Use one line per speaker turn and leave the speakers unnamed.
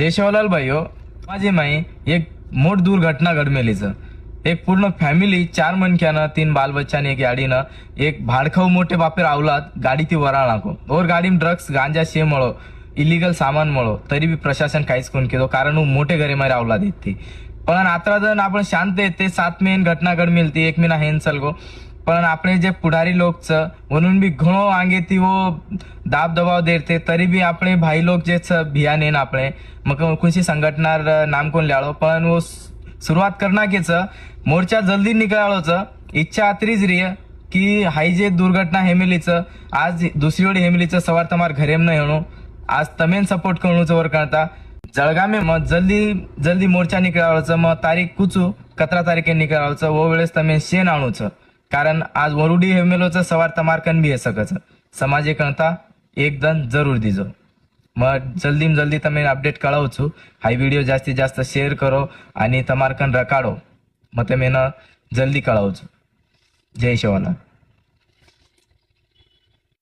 जय शिवलाल भाईयो माझी माई एक मोठ दुर्घटना घडमेलीचं. एक पूर्ण फॅमिली चार मनक्यानं तीन बाल बच्चाने एक याडीनं एक भाडखाऊ मोठे बापेर आवलात गाडी ती वराळ नाको और गाडी ड्रग्स गांजा शे मळो इलिगल सामान मळो. तरी बी प्रशासन काहीच कोण केलो कारण मोठे घरे मारे आवला देत ती पण आता जण आपण शांत आहेत ते सात मेन घटना घडमेल ती एक मिना हेन चलगो पण આપણે જે પુઢારી લોક છે म्हणून बी ઘણો આંગેથી वो दाब दबाव देते तरी बी આપણે ભાઈ લોક જે છે भियान येन આપણે मग कुणशी संघटनार नाम कोण ल्याळो पण वो सुरुवात करना के छ मोर्चा जल्दी निकाळो छ इच्छा अत्रीच रिय की हाई जे दुर्घटना हेमिलीचं आज दुसरी वेळी हेमिलीचं सवार तमार घरेम न येणो आज तमेन सपोर्ट करूच वर करता जळगामे मग जल्दी जल्दी मोर्चा निकाळावचं मग तारीख कुचू कतरा तारीखे निकाळावचं वो वेळेस तमेन शेण आणूच कारण आज वरुडी हेमेलोचं सवार तमारकन बी हे सकस समाजे करता एकदम जरूर दिजो. मग जल्दीम जल्दी तमेन अपडेट कळव छू हा व्हिडिओ जास्तीत जास्त शेअर करो आणि तमारकन रकाडो. मतलब ये जल्दी कळव छू जय हिशोबाला